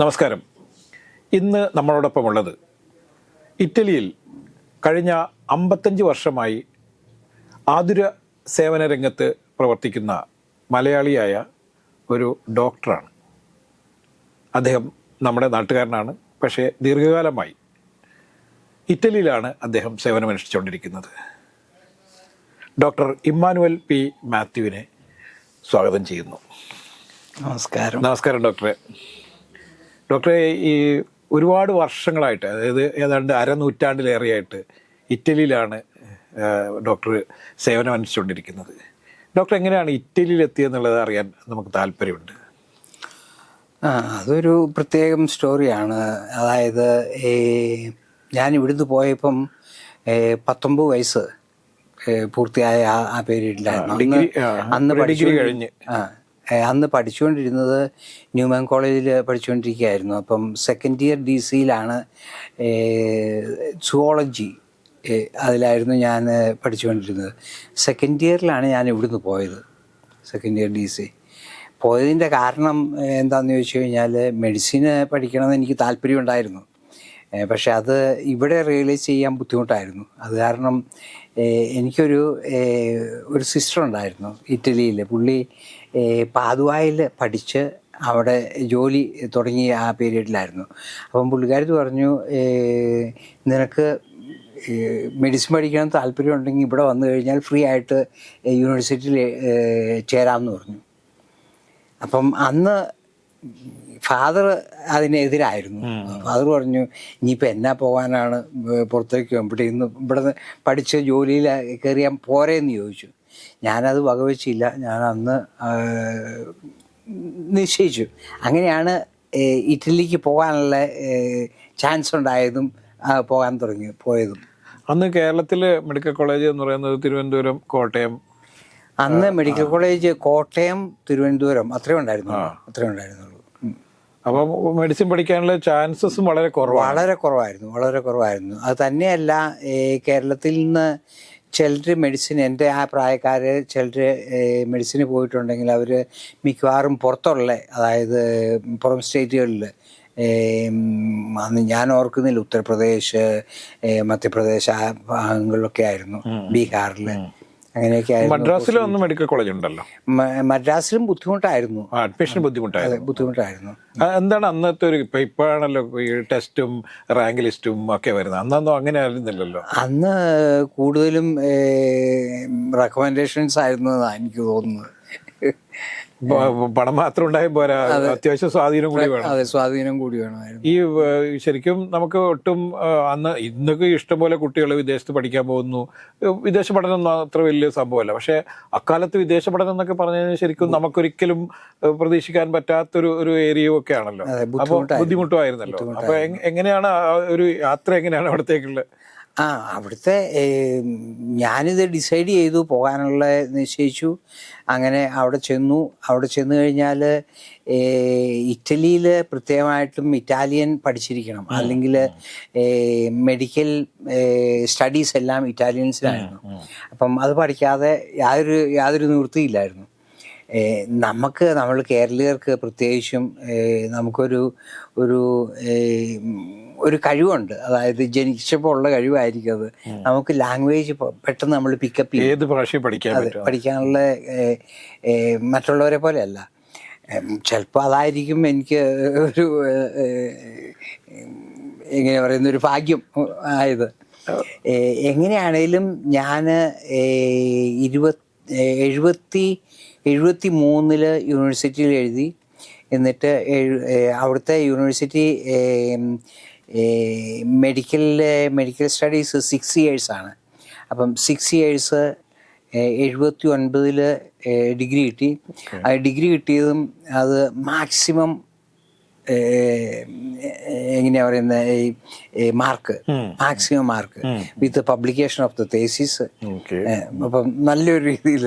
നമസ്കാരം. ഇന്ന് നമ്മളോടൊപ്പം ഉള്ളത് ഇറ്റലിയിൽ കഴിഞ്ഞ അമ്പത്തഞ്ച് വർഷമായി ആതുര സേവന രംഗത്ത് പ്രവർത്തിക്കുന്ന മലയാളിയായ ഒരു ഡോക്ടറാണ്. അദ്ദേഹം നമ്മുടെ നാട്ടുകാരനാണ് പക്ഷേ ദീർഘകാലമായി ഇറ്റലിയിലാണ് അദ്ദേഹം സേവനമനുഷ്ഠിച്ചുകൊണ്ടിരിക്കുന്നത്. ഡോക്ടർ ഇമ്മാനുവൽ പി മാത്യുവിനെ സ്വാഗതം ചെയ്യുന്നു. നമസ്കാരം. നമസ്കാരം ഡോക്ടറെ. ഡോക്ടറെ ഈ ഒരുപാട് വർഷങ്ങളായിട്ട് അതായത് ഏതാണ്ട് അരനൂറ്റാണ്ടിലേറെയായിട്ട് ഇറ്റലിയിലാണ് ഡോക്ടർ സേവനം അനുഷ്ഠിച്ചുകൊണ്ടിരിക്കുന്നത്. ഡോക്ടർ എങ്ങനെയാണ് ഇറ്റലിയിൽ എത്തിയെന്നുള്ളത് അറിയാൻ നമുക്ക് താല്പര്യമുണ്ട്? ആ അതൊരു പ്രത്യേകം സ്റ്റോറിയാണ്. അതായത് ഈ ഞാൻ ഇവിടുന്ന് പോയപ്പം പത്തൊമ്പത് വയസ്സ് പൂർത്തിയായ ആ- പേരിയഡിലായിരുന്നു പീരീഡിലായിരുന്നു. അന്ന് പഠിച്ചുകൊണ്ടി- കഴിഞ്ഞ്. അന്ന് പഠിച്ചുകൊണ്ടിരുന്നത് ന്യൂമാൻ കോളേജിൽ പഠിച്ചുകൊണ്ടിരിക്കുകയായിരുന്നു. അപ്പം സെക്കൻഡ് ഇയർ ഡി സിയിലാണ് സുവോളജി അതിലായിരുന്നു ഞാൻ പഠിച്ചുകൊണ്ടിരുന്നത്. സെക്കൻഡ് ഇയറിലാണ് ഞാൻ ഇവിടുന്ന് പോയത് സെക്കൻഡ് ഇയർ ഡി സി പോയതിന്റെ കാരണം എന്താണെന്ന് ചോദിച്ചു കഴിഞ്ഞാൽ മെഡിസിന് പഠിക്കണമെന്ന് എനിക്ക് താല്പര്യമുണ്ടായിരുന്നു. ഏഹ്, പക്ഷെ അത് ഇവിടെ റിയലൈസ് ചെയ്യാൻ ബുദ്ധിമുട്ടായിരുന്നു. അത് കാരണം എനിക്കൊരു ഒരു സിസ്റ്റർ ഉണ്ടായിരുന്നു ഇറ്റലിയിൽ പുള്ളി പാതുവായിൽ പഠിച്ച് അവിടെ ജോലി തുടങ്ങിയ ആ പീരീഡിലായിരുന്നു. അപ്പം പുള്ളിക്കാരത്ത് പറഞ്ഞു നിനക്ക് മെഡിസിൻ പഠിക്കാൻ താല്പര്യമുണ്ടെങ്കിൽ ഇവിടെ വന്നു കഴിഞ്ഞാൽ ഫ്രീ ആയിട്ട് യൂണിവേഴ്സിറ്റിയിൽ ചേരാമെന്ന് പറഞ്ഞു. അപ്പം അന്ന് ഫാദർ അതിനെതിരായിരുന്നു. ഫാദർ പറഞ്ഞു ഇനിയിപ്പോൾ എന്നാ പോകാനാണ് പുറത്തേക്ക് ഇവിടെ ഇന്ന് ഇവിടെ പഠിച്ച് ജോലിയിൽ കയറിയാൽ പോരേന്ന് ചോദിച്ചു. ഞാനത് വകവെച്ചില്ല. ഞാൻ അന്ന് നിശ്ചയിച്ചു. അങ്ങനെയാണ് ഇറ്റലിക്ക് പോകാനുള്ള ചാൻസ് ഉണ്ടായതും പോകാൻ തുടങ്ങി പോയതും. അന്ന് കേരളത്തിലെ മെഡിക്കൽ കോളേജ് എന്ന് പറയുന്നത് തിരുവനന്തപുരം കോട്ടയം. അന്ന് മെഡിക്കൽ കോളേജ് കോട്ടയം തിരുവനന്തപുരം അത്രയും ഉണ്ടായിരുന്നു. അത്രയും ഉണ്ടായിരുന്നുള്ളൂ അപ്പം മെഡിസിൻ പഠിക്കാനുള്ള ചാൻസസും വളരെ കുറവാണ്. വളരെ കുറവായിരുന്നു വളരെ കുറവായിരുന്നു. അത് തന്നെയല്ല ഈ കേരളത്തിൽ നിന്ന് ചിലർ മെഡിസിൻ എന്റെ ആ പ്രായക്കാർ ചിലർ മെഡിസിന് പോയിട്ടുണ്ടെങ്കിൽ അവർ മിക്കവാറും പുറത്തുള്ള അതായത് പുറം സ്റ്റേറ്റുകളിൽ അന്ന് ഞാൻ ഓർക്കുന്നില്ല ഉത്തർപ്രദേശ് മധ്യപ്രദേശ് ആ ഭാഗങ്ങളിലൊക്കെ ആയിരുന്നു ബീഹാറിൽ അങ്ങനെയൊക്കെ ആയിരുന്നു. മദ്രാസിലും അന്ന് മെഡിക്കൽ കോളേജ് ഉണ്ടല്ലോ മദ്രാസിലും ബുദ്ധിമുട്ടായിരുന്നു. അഡ്മിഷൻ ബുദ്ധിമുട്ടായിരുന്നു. ബുദ്ധിമുട്ടായിരുന്നു. എന്താണ് അന്നത്തെ ഒരു ഇപ്പൊ ഇപ്പോഴാണല്ലോ ഈ ടെസ്റ്റും റാങ്ക് ലിസ്റ്റും ഒക്കെ വരുന്നത്? അന്നൊന്നും അങ്ങനെ ആയിരുന്നില്ലല്ലോ. അന്ന് കൂടുതലും റെക്കമെൻഡേഷൻസ് ആയിരുന്നു എനിക്ക് തോന്നുന്നത്. പണം മാത്രം ഉണ്ടായാൽ പോരാ. അത്യാവശ്യം സ്വാധീനം കൂടി വേണം. അതെ സ്വാധീനം കൂടി വേണമായിരുന്നു. ഈ ശരിക്കും നമുക്ക് ഒട്ടും അന്ന് ഇന്നൊക്കെ ഇഷ്ടംപോലെ കുട്ടികൾ വിദേശത്ത് പഠിക്കാൻ പോകുന്നു. വിദേശ പഠനം അത്ര വലിയ സംഭവമല്ല. പക്ഷേ അക്കാലത്ത് വിദേശ പഠനം എന്നൊക്കെ പറഞ്ഞാൽ ശരിക്കും നമുക്കൊരിക്കലും പ്രതീക്ഷിക്കാൻ പറ്റാത്തൊരു ഒരു ഏരിയ ഒക്കെ ആണല്ലോ. അതെ, അപ്പൊ ബുദ്ധിമുട്ടായിരുന്നു. ബുദ്ധിമുട്ടുമായിരുന്നല്ലോ. അപ്പൊ എങ്ങനെയാണ് ഒരു യാത്ര എങ്ങനെയാണ് അവിടത്തേക്കുള്ള ആ അവിടുത്തെ ഞാനിത് ഡിസൈഡ് ചെയ്തു പോകാനുള്ള നിശ്ചയിച്ചു. അങ്ങനെ അവിടെ ചെന്നു. അവിടെ ചെന്ന് കഴിഞ്ഞാൽ ഇറ്റലിയിൽ പ്രത്യേകമായിട്ടും ഇറ്റാലിയൻ പഠിച്ചിരിക്കണം. അല്ലെങ്കിൽ മെഡിക്കൽ സ്റ്റഡീസ് എല്ലാം ഇറ്റാലിയൻസിലായിരുന്നു. അപ്പം അത് പഠിക്കാതെ യാതൊരു യാതൊരു നിവൃത്തിയില്ലായിരുന്നു. നമുക്ക് നമ്മൾ കേരളീയർക്ക് പ്രത്യേകിച്ചും നമുക്കൊരു ഒരു ഒരു കഴിവുണ്ട്. അതായത് ജനിച്ചപ്പോൾ ഉള്ള കഴിവായിരിക്കും അത് നമുക്ക് ലാംഗ്വേജ് പെട്ടെന്ന് നമ്മൾ പിക്കപ്പ് ചെയ്യും. ഏത് ഭാഷ പഠിക്കാൻ പഠിക്കാനുള്ള മറ്റുള്ളവരെ പോലെ മറ്റുള്ളവരെ പോലെയല്ല. ചിലപ്പോൾ അതായിരിക്കും എനിക്ക് ഒരു എങ്ങനെ പറയുന്ന ഒരു ഭാഗ്യം ആയത്. എങ്ങനെയാണേലും ഞാൻ ഇരുപത് എഴുപത്തി എഴുപത്തി മൂന്നിൽ യൂണിവേഴ്സിറ്റിയിൽ എഴുതി. എന്നിട്ട് അവിടുത്തെ യൂണിവേഴ്സിറ്റി മെഡിക്കലിലെ മെഡിക്കൽ സ്റ്റഡീസ് സിക്സ് ഇയേഴ്സാണ് അപ്പം സിക്സ് ഇയേഴ്സ് എഴുപത്തി ഒൻപതിൽ ഡിഗ്രി കിട്ടി. ആ ഡിഗ്രി കിട്ടിയതും അത് മാക്സിമം എങ്ങനെയാ പറയുന്നത് ഈ mark maximum mark. With publication of the thesis. അപ്പം നല്ലൊരു രീതിയിൽ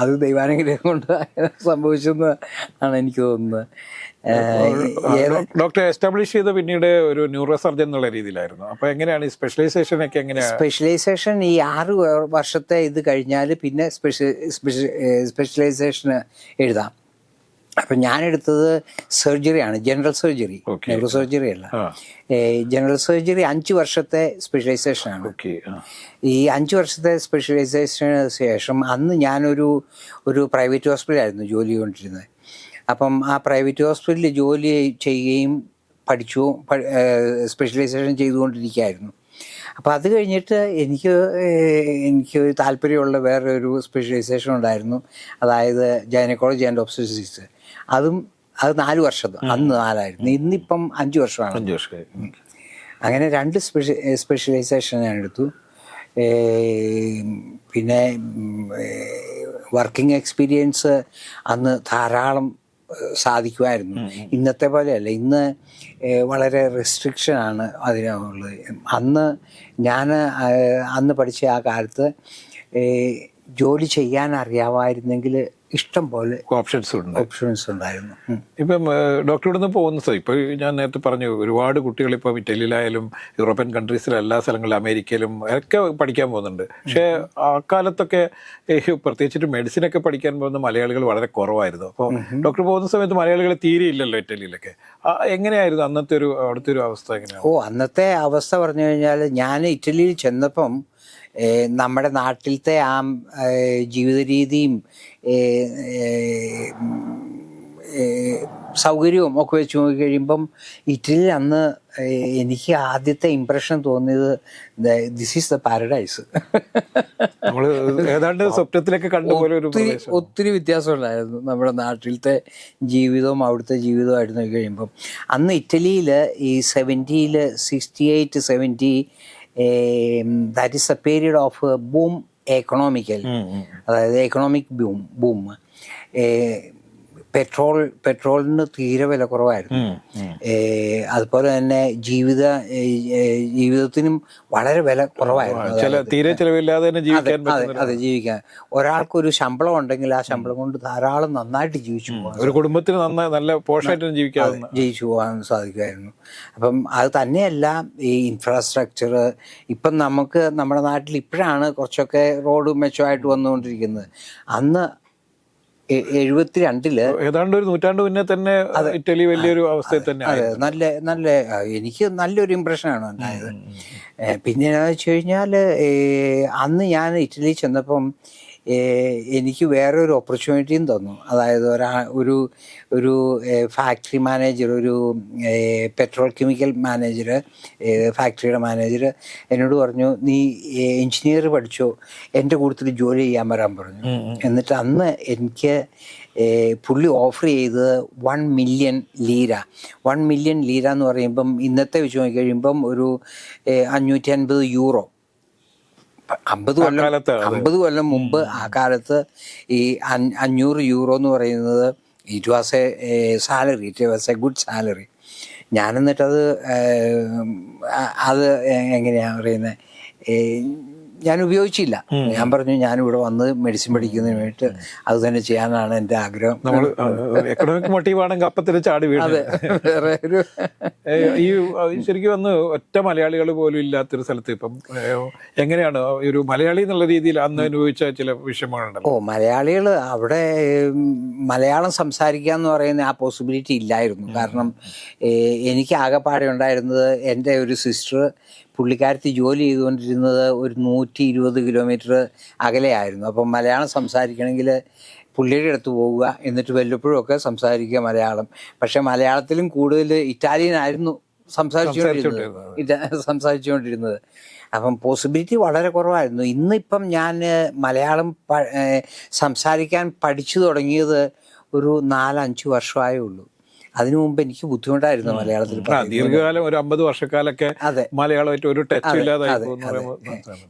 അത് ദൈവാനുഗ്രഹം കൊണ്ട് സംഭവിച്ചെന്ന് ആണ് എനിക്ക് തോന്നുന്നത്. ഡോക്ടർ എസ്റ്റാബ്ലിഷ് ചെയ്ത പിന്നീട് ഒരു ന്യൂറോ സർജൻ എന്നുള്ള രീതിയിലായിരുന്നു. അപ്പൊ എങ്ങനെയാണ് ഈ സ്പെഷ്യലൈസേഷൻ ഒക്കെ എങ്ങനെയാണ് സ്പെഷ്യലൈസേഷൻ ഈ ആറ് വർഷത്തെ ഇത് കഴിഞ്ഞാൽ പിന്നെ സ്പെഷ്യ സ്പെഷ്യലൈസേഷൻ എഴുതാം. അപ്പം ഞാനെടുത്തത് സർജറിയാണ് ജനറൽ സർജറി. ന്യൂറോ സർജറി അല്ല. ജനറൽ സർജറി അഞ്ച് വർഷത്തെ സ്പെഷ്യലൈസേഷനാണ് ഈ അഞ്ച് വർഷത്തെ സ്പെഷ്യലൈസേഷന് ശേഷം അന്ന് ഞാനൊരു ഒരു പ്രൈവറ്റ് ഹോസ്പിറ്റലായിരുന്നു ജോലി ചെയ്തുകൊണ്ടിരുന്നത്. അപ്പം ആ പ്രൈവറ്റ് ഹോസ്പിറ്റലിൽ ജോലി ചെയ്യുകയും പഠിച്ചു സ്പെഷ്യലൈസേഷൻ ചെയ്തുകൊണ്ടിരിക്കുകയായിരുന്നു. അപ്പോൾ അത് കഴിഞ്ഞിട്ട് എനിക്ക് എനിക്ക് താല്പര്യമുള്ള വേറെ ഒരു സ്പെഷ്യലൈസേഷൻ ഉണ്ടായിരുന്നു. അതായത് ഗൈനക്കോളജി ആൻഡ് ഒബ്സ്റ്ററ്റിക്സ് അതും അത് നാല് വർഷം അന്ന് നാലായിരുന്നു ഇന്നിപ്പം അഞ്ച് വർഷമാണ്. അഞ്ച് വർഷം അങ്ങനെ രണ്ട് സ്പെഷ്യ സ്പെഷ്യലൈസേഷൻ ഞാൻ എടുത്തു. പിന്നെ വർക്കിംഗ് എക്സ്പീരിയൻസ് അന്ന് ധാരാളം സാധിക്കുമായിരുന്നു. ഇന്നത്തെ പോലെയല്ല. ഇന്ന് വളരെ റെസ്ട്രിക്ഷൻ ആണ് അതിനുള്ളത്. അന്ന് ഞാൻ അന്ന് പഠിച്ച ആ കാലത്ത് ജോലി ചെയ്യാൻ അറിയാമായിരുന്നെങ്കിൽ ഇഷ്ടം പോലെ ഓപ്ഷൻസ് ഉണ്ട്. ഓപ്ഷൻസ് ഉണ്ടായിരുന്നു. ഇപ്പം ഡോക്ടറോട് നിന്ന് പോകുന്ന സ്ഥലം. ഇപ്പോൾ ഞാൻ നേരത്തെ പറഞ്ഞു ഒരുപാട് കുട്ടികൾ ഇപ്പം ഇറ്റലിയിലായാലും യൂറോപ്യൻ കൺട്രീസിലും എല്ലാ സ്ഥലങ്ങളിലും അമേരിക്കയിലും ഒക്കെ പഠിക്കാൻ പോകുന്നുണ്ട്. പക്ഷേ ആ കാലത്തൊക്കെ പ്രത്യേകിച്ചിട്ട് മെഡിസിനൊക്കെ പഠിക്കാൻ പോകുന്ന മലയാളികൾ വളരെ കുറവായിരുന്നു. അപ്പോൾ ഡോക്ടർ പോകുന്ന സമയത്ത് മലയാളികൾ തീരെ ഇല്ലല്ലോ ഇറ്റലിയിലൊക്കെ എങ്ങനെയായിരുന്നു അന്നത്തെ ഒരു അവിടുത്തെ ഒരു അവസ്ഥ എങ്ങനെയാണ്? ഓ അന്നത്തെ അവസ്ഥ പറഞ്ഞു കഴിഞ്ഞാൽ ഞാൻ ഇറ്റലിയിൽ ചെന്നപ്പം നമ്മുടെ നാട്ടിലത്തെ ആ ജീവിത രീതിയും സൗകര്യവും ഒക്കെ വെച്ച് നോക്കിക്കഴിയുമ്പം ഇറ്റലി ഇറ്റലിയിൽ അന്ന് എനിക്ക് ആദ്യത്തെ ഇമ്പ്രഷൻ തോന്നിയത് ദിസ് ഈസ് ദ പാരഡൈസ് നമ്മൾ ഏതാണ്ട് സ്വപ്നത്തിലൊക്കെ കണ്ടുപോലെ ഒരു ഒത്തിരി ഒത്തിരി വ്യത്യാസമുണ്ടായിരുന്നു നമ്മുടെ നാട്ടിലത്തെ ജീവിതവും അവിടുത്തെ ജീവിതവും നോക്കി കഴിയുമ്പം. അന്ന് ഇറ്റലിയിൽ ഈ സെവന്റിയിൽ sixty eight seventy that is a period of boom economical അതായത് എക്കണോമിക് ബൂം ബൂം petrol പെട്രോളിന് തീരെ വില കുറവായിരുന്നു. അതുപോലെ തന്നെ ജീവിത ജീവിതത്തിനും വളരെ വില കുറവായിരുന്നു. തീരെ ചിലവില്ലാതെ അതെ ജീവിക്കാൻ ഒരാൾക്കൊരു ശമ്പളം ഉണ്ടെങ്കിൽ ആ ശമ്പളം കൊണ്ട് ധാരാളം നന്നായിട്ട് ജീവിച്ചു പോകാം ഒരു കുടുംബത്തിന് നന്നായി നല്ല പോഷായിട്ട് ജീവിക്കാൻ ജയിച്ചു പോകാൻ സാധിക്കുമായിരുന്നു. അപ്പം അത് തന്നെയല്ല ഈ ഇൻഫ്രാസ്ട്രക്ചർ ഇപ്പം നമുക്ക് നമ്മുടെ നാട്ടിൽ ഇപ്പോഴാണ് കുറച്ചൊക്കെ റോഡ് മെച്ചമായിട്ട് വന്നുകൊണ്ടിരിക്കുന്നത്. അന്ന് എഴുപത്തിരണ്ടിൽ ഏതാണ്ട് ഒരു നൂറ്റാണ്ട് മുന്നേ തന്നെ ഇറ്റലി വലിയൊരു അവസ്ഥയിൽ തന്നെ അതെ നല്ല നല്ല എനിക്ക് നല്ലൊരു ഇമ്പ്രഷനാണ് ഉണ്ടായത്. പിന്നെ എന്താ വെച്ച് കഴിഞ്ഞാൽ അന്ന് ഞാൻ ഇറ്റലി ചെന്നപ്പം എനിക്ക് വേറെ ഒരു ഓപ്പർച്യൂണിറ്റിയും തന്നു. അതായത് ഒരാ ഒരു ഒരു ഫാക്ടറി മാനേജർ ഒരു പെട്രോൾ കെമിക്കൽ മാനേജർ ഫാക്ടറിയുടെ മാനേജർ എന്നോട് പറഞ്ഞു നീ എഞ്ചിനീയർ പഠിച്ചോ. എന്റെ കൂട്ടത്തിൽ ജോലി ചെയ്യാൻ വരാൻ പറഞ്ഞു. എന്നിട്ട് അന്ന് എനിക്ക് പുള്ളി ഓഫർ ചെയ്തത് one million lira one million lira എന്ന് പറയുമ്പം ഇന്നത്തെ വെച്ച് നോക്കി കഴിയുമ്പം ഒരു അഞ്ഞൂറ്റി അൻപത് യൂറോ അമ്പത് കൊല്ലം. അമ്പത് കൊല്ലം മുമ്പ് ആ കാലത്ത് ഈ അഞ്ഞ- അഞ്ഞൂറ് യൂറോ എന്ന് പറയുന്നത് it was a salary. It was a good salary. ഞാൻ എന്നിട്ടത് ഏഹ്, അ- അത് എങ്ങനെയാണ് പറയുന്നത് ഞാൻ ഉപയോഗിച്ചില്ല ഞാൻ പറഞ്ഞു ഞാൻ ഇവിടെ വന്ന് മെഡിസിൻ പഠിക്കുന്നതിന് വേണ്ടിയിട്ട് അത് തന്നെ ചെയ്യാനാണ് എന്റെ ആഗ്രഹം. നമ്മൾ എക്കണോമിക് മോട്ടീവ് ആണെങ്കിൽ അപ്പത്തിന് ചാടി വീണത് വേറെ ഒരു ഈ ശരിക്കും വന്ന് ഒറ്റ മലയാളികൾ പോലും ഇല്ലാത്തൊരു സ്ഥലത്ത് ഇപ്പം എങ്ങനെയാണ് ഒരു മലയാളി എന്നുള്ള രീതിയിൽ അന്ന് അനുഭവിച്ച ചില വിഷമങ്ങളുണ്ടല്ലോ? ഓ മലയാളികൾ അവിടെ മലയാളം സംസാരിക്കുക എന്ന് പറയുന്ന ആ പോസിബിലിറ്റി ഇല്ലായിരുന്നു. കാരണം എനിക്ക് ആകെപ്പാടെ ഉണ്ടായിരുന്നത് എന്റെ ഒരു സിസ്റ്റർ പുള്ളിക്കാരത്തി ജോലി ചെയ്തുകൊണ്ടിരുന്നത് ഒരു നൂറ്റി ഇരുപത് കിലോമീറ്റർ അകലെയായിരുന്നു. അപ്പം മലയാളം സംസാരിക്കണമെങ്കിൽ പുള്ളിയുടെ അടുത്ത് പോവുക എന്നിട്ട് വല്ലപ്പോഴും ഒക്കെ സംസാരിക്കുക മലയാളം. പക്ഷേ മലയാളത്തിലും കൂടുതൽ ഇറ്റാലിയൻ ആയിരുന്നു സംസാരിച്ചുകൊണ്ടിരുന്നത്. സംസാരിച്ചുകൊണ്ടിരുന്നത്. അപ്പം പോസിബിലിറ്റി വളരെ കുറവായിരുന്നു. ഇന്നിപ്പം ഞാൻ മലയാളം സംസാരിക്കാൻ പഠിച്ചു തുടങ്ങിയത് ഒരു നാലഞ്ച് വർഷമായേ ഉള്ളൂ. അതിനു മുമ്പ് എനിക്ക് ബുദ്ധിമുട്ടായിരുന്നു മലയാളത്തിൽ ദീർഘകാലം ഒരു അമ്പത് വർഷക്കാലൊക്കെ അതെ. മലയാളമായിട്ട് ഒരു ടച്ച് ഇല്ലാതായി.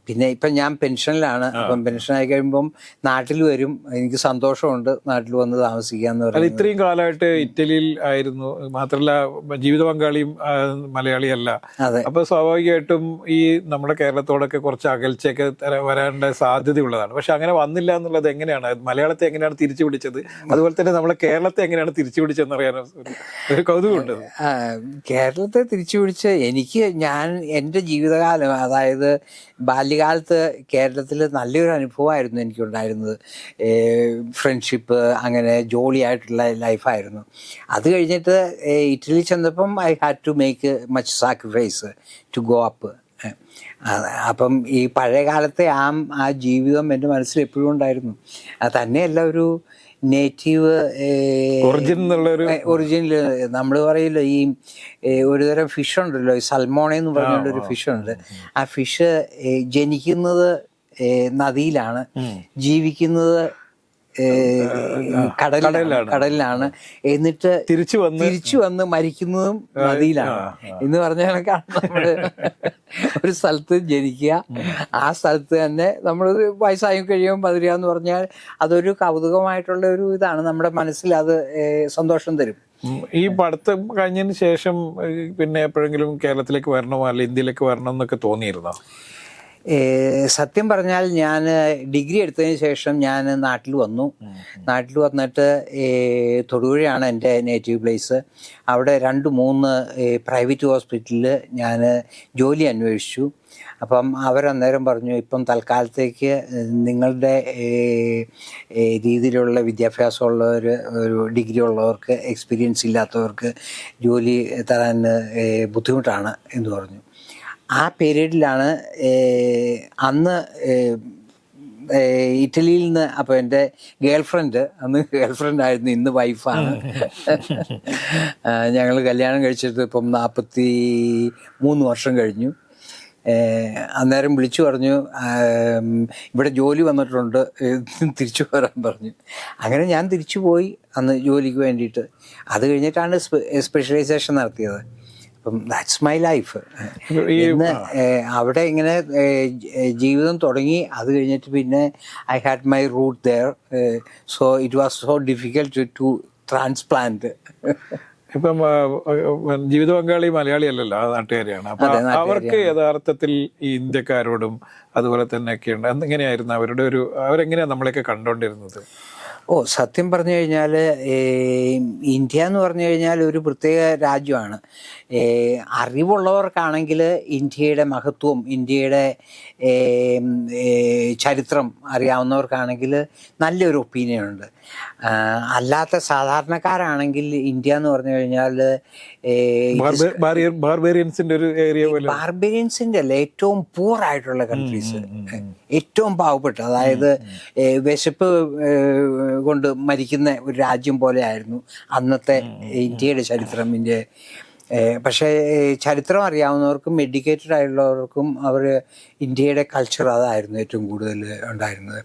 പിന്നെ ഇപ്പം ഞാൻ പെൻഷനിലാണ്. അപ്പം പെൻഷനായി കഴിയുമ്പം നാട്ടിൽ വരും. എനിക്ക് സന്തോഷമുണ്ട് നാട്ടിൽ വന്ന് താമസിക്കുക എന്ന് അത് പറയുന്നത്. ഇത്രയും കാലമായിട്ട് ഇറ്റലിയിൽ ആയിരുന്നു. മാത്രമല്ല ജീവിത പങ്കാളിയും മലയാളിയല്ല. അതെ. അപ്പൊ സ്വാഭാവികമായിട്ടും ഈ നമ്മുടെ കേരളത്തോടൊക്കെ കുറച്ച് അകൽച്ചയൊക്കെ വരാനുള്ള വരാനുള്ള സാധ്യതയുള്ളതാണ്. പക്ഷെ അങ്ങനെ വന്നില്ല എന്നുള്ളത് എങ്ങനെയാണ്? മലയാളത്തെ എങ്ങനെയാണ് തിരിച്ചു പിടിച്ചത് അതുപോലെ തന്നെ നമ്മളെ കേരളത്തെ എങ്ങനെയാണ് തിരിച്ചു പിടിച്ചതെന്ന് അറിയാൻ ഒരു കൗതുകമുണ്ട്. കേരളത്തെ തിരിച്ചു പിടിച്ച് എനിക്ക് ഞാൻ എന്റെ ജീവിതകാലം അതായത് ബാല്യകാലത്ത് കേരളത്തിൽ നല്ലൊരു അനുഭവമായിരുന്നു എനിക്കുണ്ടായിരുന്നത്. ഫ്രണ്ട്ഷിപ്പ് അങ്ങനെ ജോളിയായിട്ടുള്ള ലൈഫായിരുന്നു അത് കഴിഞ്ഞിട്ട് ഇറ്റലി ചെന്നപ്പം I had to make much sacrifice to go up അപ്പം ഈ പഴയ കാലത്തെ ആ ആ ജീവിതം എന്റെ മനസ്സിൽ എപ്പോഴും ഉണ്ടായിരുന്നു. തന്നെയല്ല ഒരു നേറ്റീവ് ഒറിജിനൽ നമ്മൾ പറയില്ല ഈ ഒരുതരം ഫിഷ് ഉണ്ടല്ലോ ഈ സൽമോണ എന്ന് പറഞ്ഞുകൊണ്ട് ഒരു ഫിഷ് ഉണ്ട്. ആ ഫിഷ് ജനിക്കുന്നത് നദിയിലാണ്. ജീവിക്കുന്നത് കടലിലാണ്. കടലിലാണ്. എന്നിട്ട് തിരിച്ചു വന്ന് തിരിച്ചു വന്ന് മരിക്കുന്നതും നദിയിലാണ്. എന്ന് പറഞ്ഞ കണക്കാണ് നമ്മൾ ഒരു സ്ഥലത്ത് ജനിക്കുക. ആ സ്ഥലത്ത് തന്നെ നമ്മൾ വയസ്സായി കഴിയുമ്പോൾ പതിരുക എന്ന് പറഞ്ഞാൽ അതൊരു കൗതുകമായിട്ടുള്ള ഒരു ഇതാണ്. നമ്മുടെ മനസ്സിൽ അത് സന്തോഷം തരും. ഈ പഠിത്തം കഴിഞ്ഞതിന് ശേഷം പിന്നെ എപ്പോഴെങ്കിലും കേരളത്തിലേക്ക് വരണമോ അല്ല ഇന്ത്യയിലേക്ക് വരണം എന്നൊക്കെ തോന്നിയിരുന്നോ? സത്യം പറഞ്ഞാൽ ഞാൻ ഡിഗ്രി എടുത്തതിന് ശേഷം ഞാൻ നാട്ടിൽ വന്നു. നാട്ടിൽ വന്നിട്ട് തൊടുപുഴയാണ് എന്റെ നേറ്റീവ് പ്ലേസ് അവിടെ രണ്ട് മൂന്ന് പ്രൈവറ്റ് ഹോസ്പിറ്റലിൽ ഞാൻ ജോലി അന്വേഷിച്ചു. അപ്പം അവരന്നേരം പറഞ്ഞു ഇപ്പം തൽക്കാലത്തേക്ക് നിങ്ങളുടെ രീതിയിലുള്ള വിദ്യാഭ്യാസമുള്ളവർ ഒരു ഡിഗ്രി ഉള്ളവർക്ക് എക്സ്പീരിയൻസ് ഇല്ലാത്തവർക്ക് ജോലി തരാൻ ബുദ്ധിമുട്ടാണ് എന്ന് പറഞ്ഞു. ആ പീരീഡിലാണ് അന്ന് ഇറ്റലിയിൽ നിന്ന് അപ്പോൾ എന്റെ ഗേൾ ഫ്രണ്ട് അന്ന് ഗേൾ ഫ്രണ്ട് ആയിരുന്നു ഇന്ന് വൈഫാണ്. ഞങ്ങൾ കല്യാണം കഴിച്ചിട്ട് ഇപ്പം നാൽപ്പത്തി മൂന്ന് വർഷം കഴിഞ്ഞു. അന്നേരം വിളിച്ചു പറഞ്ഞു ഇവിടെ ജോലി വന്നിട്ടുണ്ട് തിരിച്ചു വരാൻ പറഞ്ഞു. അങ്ങനെ ഞാൻ തിരിച്ചു പോയി അന്ന് ജോലിക്ക് വേണ്ടിയിട്ട്. അത് കഴിഞ്ഞിട്ടാണ് സ്പെഷ്യലൈസേഷൻ നടത്തിയത്. അപ്പം ദാറ്റ്സ് മൈ ലൈഫ് ഇന്ന് അവിടെ ഇങ്ങനെ ജീവിതം തുടങ്ങി. അത് കഴിഞ്ഞിട്ട് പിന്നെ I had my root there so it was so difficult to transplant ഇപ്പം ജീവിത പങ്കാളി മലയാളി അല്ലല്ലോ ആ നാട്ടുകാരിയാണ്. അപ്പൊ. അവർക്ക് യഥാർത്ഥത്തിൽ ഈ ഇന്ത്യക്കാരോടും അതുപോലെ തന്നെ ഒക്കെ ഉണ്ട് എങ്ങനെയായിരുന്നു അവരുടെ ഒരു അവരെങ്ങനെയാണ് നമ്മളെയൊക്കെ കണ്ടോണ്ടിരുന്നത്? ഓ സത്യം പറഞ്ഞു കഴിഞ്ഞാൽ ഇന്ത്യ എന്ന് പറഞ്ഞു കഴിഞ്ഞാൽ ഒരു പ്രത്യേക രാജ്യമാണ്. അറിവുള്ളവർക്കാണെങ്കിൽ ഇന്ത്യയുടെ മഹത്വം ഇന്ത്യയുടെ ചരിത്രം അറിയാവുന്നവർക്കാണെങ്കിൽ നല്ലൊരു ഒപ്പീനിയൻ ഉണ്ട് അല്ലാത്ത സാധാരണക്കാരാണെങ്കിൽ ഇന്ത്യ എന്ന് പറഞ്ഞു കഴിഞ്ഞാൽ ബാർബേറിയൻസിന്റെ ഒരു ഏരിയ പോലെ. ബാർബേറിയൻസിന്റെ അല്ല ഏറ്റവും പൂർ ആയിട്ടുള്ള കൺട്രീസ് ഏറ്റവും പാവപ്പെട്ട അതായത് വിശപ്പ് കൊണ്ട് മരിക്കുന്ന ഒരു രാജ്യം പോലെ ആയിരുന്നു അന്നത്തെ ഇന്ത്യയുടെ ചരിത്രം. ഇന്ത്യ പക്ഷേ ചരിത്രം അറിയാവുന്നവർക്കും എഡ്യൂക്കേറ്റഡ് ആയിട്ടുള്ളവർക്കും അവർ ഇന്ത്യയുടെ കൾച്ചർ അതായിരുന്നു ഏറ്റവും കൂടുതൽ ഉണ്ടായിരുന്നത്.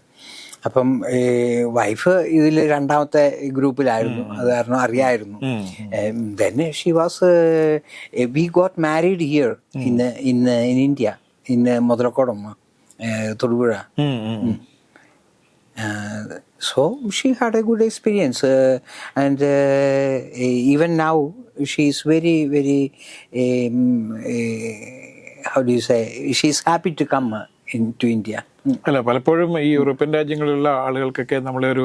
അപ്പം ഈ വൈഫ് ഇതിൽ രണ്ടാമത്തെ ഗ്രൂപ്പിലായിരുന്നു. അത് കാരണം അറിയായിരുന്നു. Then she was we got married here ഇന്ന് ഇന്ന് ഇൻ ഇന്ത്യ ഇന്ന് Muthalakodam Thodupuzha. So um. so she had a good experience now and uh, even now she is very very um, uh, how do you say? She's അല്ല പലപ്പോഴും ഈ European രാജ്യങ്ങളിലുള്ള ആളുകൾക്കൊക്കെ നമ്മളെ ഒരു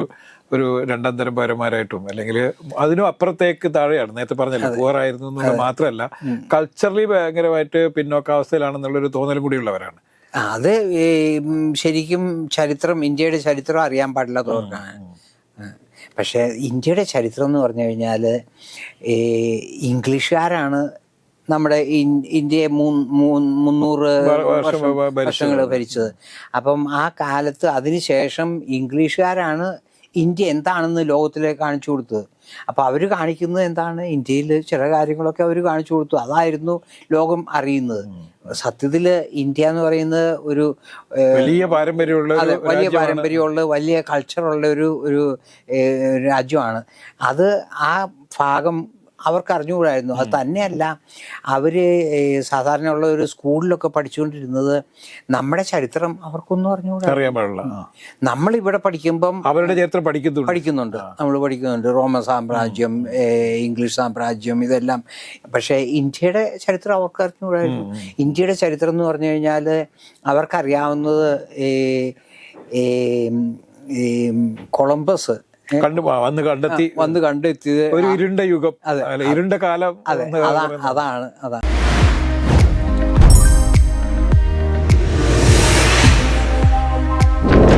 ഒരു രണ്ടാം തരം പൗരന്മാരായിട്ടും അല്ലെങ്കിൽ അതിനും അപ്പുറത്തേക്ക് താഴെയാണ്. നേരത്തെ പറഞ്ഞല്ലോ പൂർ ആയിരുന്നു എന്നുള്ളത് മാത്രമല്ല കൾച്ചറലി ഭയങ്കരമായിട്ട് പിന്നോക്കാവസ്ഥയിലാണെന്നുള്ളൊരു തോന്നലും കൂടിയുള്ളവരാണ് ഉള്ളവരാണ്. അത് ശരിക്കും ചരിത്രം ഇന്ത്യയുടെ ചരിത്രം അറിയാൻ പാടില്ല ആ. പക്ഷേ ഇന്ത്യയുടെ ചരിത്രം എന്ന് പറഞ്ഞു കഴിഞ്ഞാൽ ഇംഗ്ലീഷുകാരാണ് നമ്മുടെ ഇന്ത്യയെ മൂന്ന് മൂന്ന് മുന്നൂറ്. വർഷങ്ങൾ ഭരിച്ചത്. അപ്പം ആ കാലത്ത് അതിനുശേഷം ഇംഗ്ലീഷുകാരാണ് ഇന്ത്യ എന്താണെന്ന് ലോകത്തിലേക്ക് കാണിച്ചു കൊടുത്തത്. അപ്പോൾ അവർ കാണിക്കുന്നത് എന്താണ്? ഇന്ത്യയിൽ ചില കാര്യങ്ങളൊക്കെ അവർ കാണിച്ചു കൊടുത്തു. അതായിരുന്നു ലോകം അറിയുന്നത്. സത്യത്തിൽ ഇന്ത്യ എന്ന് പറയുന്നത് ഒരു വലിയ പാരമ്പര്യമുള്ള അതെ വലിയ പാരമ്പര്യമുള്ള വലിയ കൾച്ചറുള്ള ഒരു ഒരു രാജ്യമാണ്. അത് ആ ഭാഗം അവർക്ക് അറിഞ്ഞുകൂടായിരുന്നു അത് തന്നെയല്ല അവർ സാധാരണയുള്ള ഒരു സ്കൂളിലൊക്കെ പഠിച്ചുകൊണ്ടിരുന്നത് നമ്മുടെ ചരിത്രം അവർക്കൊന്നും അറിഞ്ഞുകൂടാ അറിയാൻ ഇവിടെ പഠിക്കുമ്പം അവരുടെ ചരിത്രം പഠിക്കുന്നുണ്ട്. പഠിക്കുന്നുണ്ട്. നമ്മൾ പഠിക്കുന്നുണ്ട്. റോമൻ സാമ്രാജ്യം ഇംഗ്ലീഷ് സാമ്രാജ്യം ഇതെല്ലാം. പക്ഷേ ഇന്ത്യയുടെ ചരിത്രം അവർക്ക് അറിഞ്ഞുകൂടായിരുന്നു ഇന്ത്യയുടെ ചരിത്രം എന്ന് പറഞ്ഞു കഴിഞ്ഞാൽ അവർക്കറിയാവുന്നത് കൊളംബസ് കണ്ടു വന്ന് കണ്ടെത്തി. വന്ന് കണ്ടെത്തിയത് ഒരു ഇരുണ്ട യുഗം ഇരുണ്ട കാലം അതെ അതാണ് അതാണ്.